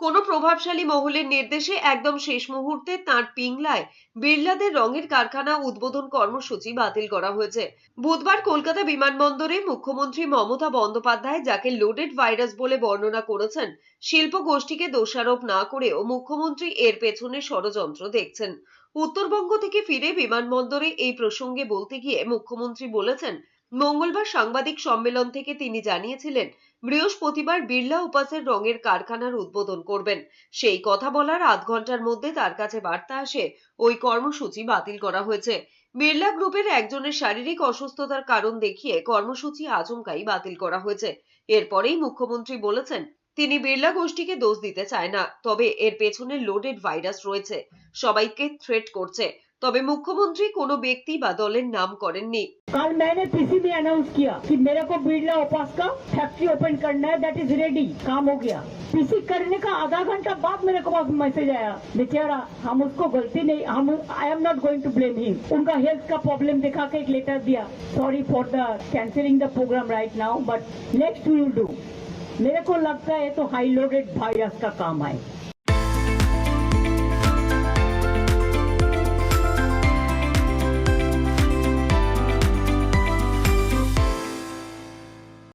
কোনো প্রভাবশালী মহলের নির্দেশে একদম শেষ মুহূর্তে তাঁর পিংলায় বিড়লাদের রঙের কারখানা উদ্বোধন কর্মসূচি বাতিল করা হয়েছে। বুধবার কলকাতা বিমানবন্দরে মুখ্যমন্ত্রী মমতা বন্দ্যোপাধ্যায়, যাকে লোডেড ভাইরাস বলে বর্ণনা করেছেন, শিল্প গোষ্ঠীকে দোষারোপ না করেও মুখ্যমন্ত্রী এর পেছনে ষড়যন্ত্র দেখছেন। উত্তরবঙ্গ থেকে ফিরে বিমানবন্দরে এই প্রসঙ্গে বলতে গিয়ে মুখ্যমন্ত্রী বলেছেন মঙ্গলবার সাংবাদিক সম্মেলন থেকে তিনি জানিয়েছিলেন, বৃহস্পতিবার বিড়লা উপাসের রঙের কারখানার উদ্বোধন করবেন। সেই কথা বলার আধ ঘণ্টার মধ্যে তার কাছে বার্তা আসে, ওই কর্মসূচি বাতিল করা হয়েছে। বিড়লা গ্রুপের একজনের শারীরিক অসুস্থতার কারণ দেখিয়ে কর্মসূচি আচমকাই বাতিল করা হয়েছে। এরপরেই মুখ্যমন্ত্রী বলেছেন, তিনি বিড়লা গোষ্ঠীকে দোষ দিতে চায় না, তবে এর পেছনে লোডেড ভাইরাস রয়েছে। সবাইকে থ্রেট করছে। তবে মুখ্যমন্ত্রী কোনো ব্যক্তি বা দলের নাম করেননি कल मैंने पीसी में अनाउंस किया कि मेरे को बिरला उपास का फैक्ट्री ओपन करना है दैट इज रेडी काम हो गया पीसी करने का आधा घंटा बाद मेरे को पास मैसेज आया बेचारा हम उसको गलती नहीं हम I am not going to blame him उनका हेल्थ का प्रॉब्लम दिखा के एक लेटर दिया sorry for the cancelling the programme right now but next will do मेरे को लगता है तो हाई लोडेड वायरस का काम है